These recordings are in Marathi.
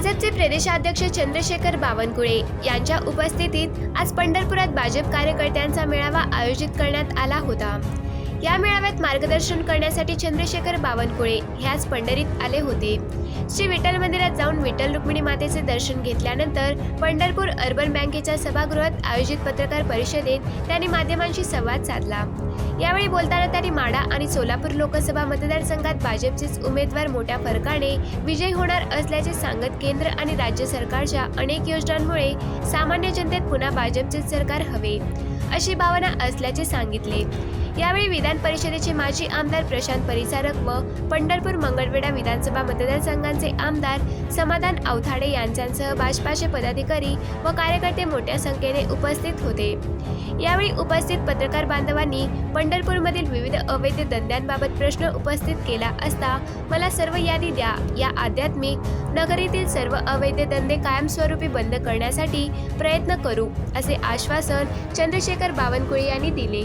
भाजपचे प्रदेशाध्यक्ष चंद्रशेखर बावनकुळे यांच्या उपस्थितीत आज पंढरपुरात भाजप कार्यकर्त्यांचा मेळावा आयोजित करण्यात आला होता. या मेळाव्यात मार्गदर्शन करण्यासाठी चंद्रशेखर बावनकुळे ह्याच पंढरीत आले होते. श्री विठ्ठल मंदिरात जाऊन विठ्ठल रुक्मिणी मातेचे दर्शन घेतल्यानंतर पंढरपूर अर्बन बँकेच्या सभागृहात आयोजित पत्रकार परिषदेत त्यांनी माध्यमांशी संवाद साधला. यावेळी बोलताना त्यांनी माडा आणि सोलापूर लोकसभा मतदारसंघात भाजपचेच उमेदवार मोठ्या फरकाने विजयी होणार असल्याचे सांगत केंद्र आणि राज्य सरकारच्या अनेक योजनांमुळे सामान्य जनतेत पुन्हा भाजपचे सरकार हवे अशी भावना असल्याचे सांगितले. यावेळी विधान परिषदेचे माजी आमदार प्रशांत परिचारक व पंढरपूर मंगळवेढा विधानसभा मतदारसंघांचे आमदार समाधान अवथाडे यांच्यासह भाजपाचे पदाधिकारी व कार्यकर्ते मोठ्या संख्येने उपस्थित होते. यावेळी उपस्थित पत्रकार बांधवांनी पंढरपूरमधील विविध अवैध धंद्यांबाबत प्रश्न उपस्थित केला असता मला सर्व यादी द्या. या आध्यात्मिक नगरीतील सर्व अवैध धंदे कायमस्वरूपी बंद करण्यासाठी प्रयत्न करू असे आश्वासन चंद्रशेखर बावनकुळे यांनी दिले.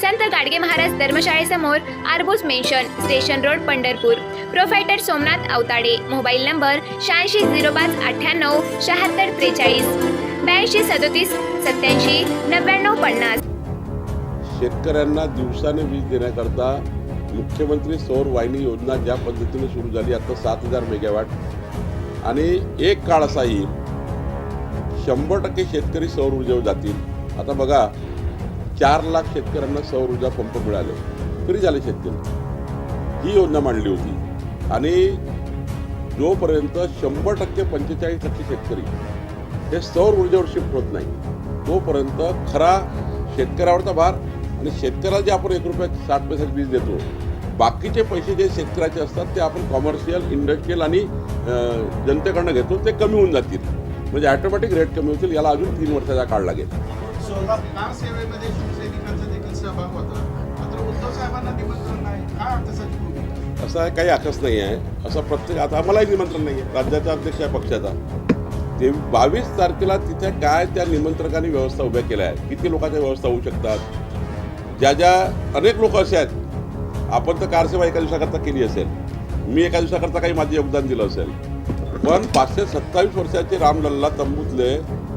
संत गाडगे महाराज धर्मशाळेसमोर आरबूस mansion station road Pandharpur. Proprietor Somnath Awtade. Mobile number शहाऐंशी झिरो पाच अठ्ठ्याण्णव शहात्तर त्रेचाळीस. ब्याऐंशी सदोतीस सत्याऐंशी नव्याण्णव पन्नास. शेतकऱ्यांना दिवसाने वीज देण्याकरता मुख्यमंत्री सौर वाहिनी योजना ज्या पद्धतीने सुरू झाली आता सात हजार मेगावॅट. आणि एक काळ असा येईल शंभर टक्के शेतकरी सौर ऊर्जेवर जातील. आता बघा चार लाख शेतकऱ्यांना सौर ऊर्जा पंप मिळाले. फ्री झाले शेतकरी ही योजना मांडली होती. आणि जोपर्यंत शंभर टक्के पंचेचाळीस टक्के शेतकरी हे सौर ऊर्जेवर शिफ्ट होत नाही तोपर्यंत खरा शेतकऱ्यावरचा भार आणि शेतकऱ्याला जे आपण एक रुपया साठ पैसे वीज देतो बाकीचे पैसे जे शेतकऱ्याचे असतात ते आपण कॉमर्शियल इंडस्ट्रीयल आणि जनतेकडनं घेतो ते कमी होऊन जातील. म्हणजे ॲटोमॅटिक रेट कमी होतील याला अजून तीन वर्षाचा काळ लागेल. सेवेमध्ये शिवसैनिकांचा देखील सहभाग होता. मात्र उद्धव साहेबांना निमंत्रण नाही. काय अर्थाची असा काही आकस नाही आहे. असं प्रत्येक आता आम्हालाही निमंत्रण नाही आहे. राज्याचा अध्यक्ष आहे पक्षाचा. ते बावीस तारखेला तिथे काय त्या निमंत्रकांनी व्यवस्था उभ्या केल्या आहेत? किती लोकांच्या व्यवस्था होऊ शकतात? ज्या ज्या अनेक लोक असे आहेत आपण तर कारसेवा एका दिवसाकरता केली असेल. मी एका दिवसाकरता काही माझं योगदान दिलं असेल. पण पाचशे सत्तावीस वर्षाचे रामलल्ला तंबूतले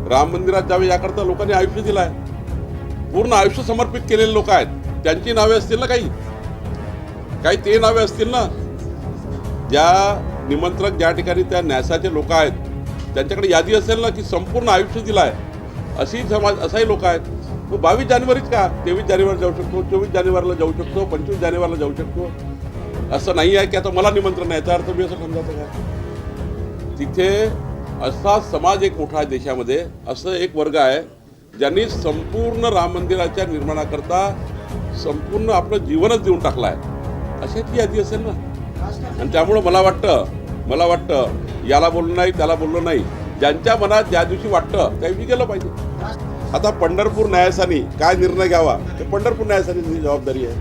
राम मंदिरात जावे याकरता लोकांनी आयुष्य दिलं आहे. पूर्ण आयुष्य समर्पित केलेले लोक आहेत. त्यांची नावे असतील ना काही? काही ते नावे असतील ना? ज्या निमंत्रक ज्या ठिकाणी त्या न्यासाचे लोक आहेत त्यांच्याकडे यादी असेल ना की संपूर्ण आयुष्य दिलं आहे. अशी समाज असाही लोक आहेत. मग बावीस जानेवारीच का? तेवीस जानेवारी जाऊ शकतो चोवीस जानेवारीला जाऊ शकतो पंचवीस जानेवारीला जाऊ शकतो. असं नाही आहे की आता मला निमंत्रण नाही याचा अर्थ मी असं समजायचं काय तिथे असा समाज एक मोठा आहे देशामध्ये असं एक वर्ग आहे ज्यांनी संपूर्ण राम मंदिराच्या निर्माणाकरता संपूर्ण आपलं जीवनच देऊन टाकलं आहे अशी ती यादी असेल ना? आणि त्यामुळं मला वाटतं मला वाटतं याला बोललं नाही त्याला बोललो नाही. ज्यांच्या मनात ज्या दिवशी वाटतं त्या दिवशी गेलं पाहिजे. आता पंढरपूर न्यायासानी काय निर्णय घ्यावा? ते पंढरपूर न्यायासानी जबाबदारी आहे.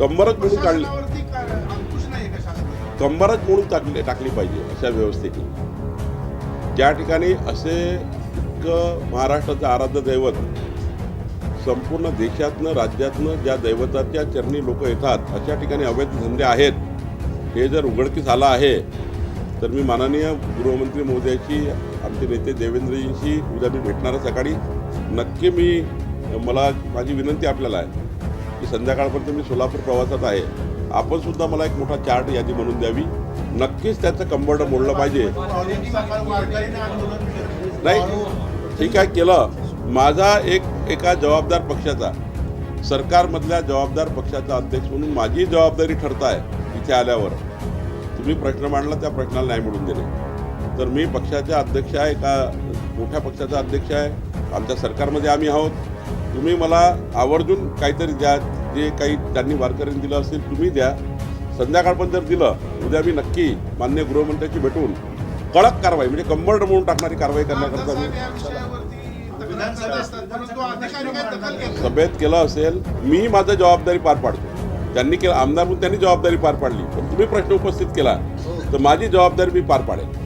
कंबरच मोडून काढली. कंबरच मोडून टाकली टाकली पाहिजे अशा व्यवस्थेची. ज्या ठिकाणी असे इतकं महाराष्ट्राचं आराध्य दैवत संपूर्ण देशातनं राज्यातनं ज्या दैवताच्या चरणी लोक येतात अशा ठिकाणी अवैध धंदे आहेत. हे जर उघडकीस आलं आहे तर मी माननीय गृहमंत्री महोदयाची आमचे नेते देवेंद्रजींशी उद्या मी भेटणार सकाळी. नक्की मी मला माझी विनंती आपल्याला आहे. की संध्याकाळपर्यंत मी सोलापूर प्रवासात आहे. आपण सुद्धा मला एक मोठा चार्ट यादी म्हणून द्यावी. नक्कीच त्याचं कंबर्ड मोडलं पाहिजे. नाही ठीक आहे केलं. माझा एक एका जबाबदार पक्षाचा सरकारमधल्या जबाबदार पक्षाचा अध्यक्ष म्हणून माझी जबाबदारी ठरत आहे इथे आल्यावर. तुम्ही प्रश्न मांडला त्या प्रश्नाला नाही मिळून दिले. तर मी पक्षाचा अध्यक्ष आहे का? मोठ्या पक्षाचा अध्यक्ष आहे. आमच्या सरकारमध्ये आम्ही आहोत. तुम्ही मला आवर्जून काहीतरी द्या. जे काही त्यांनी वारकऱ्यांनी दिलं असेल तुम्ही द्या. संध्याकाळपर्यंत जर दिलं उद्या मी नक्की मान्य गृहमंत्र्याची भेटून कडक कारवाई म्हणजे कंबरड म्हणून टाकणारी कारवाई करण्याकरता मी. सभेत केलं असेल मी माझं जबाबदारी पार पाडतो. त्यांनी केलं आमदार म्हणून त्यांनी जबाबदारी पार पाडली. पण तुम्ही प्रश्न उपस्थित केला तर माझी जबाबदारी मी पार पाडेल.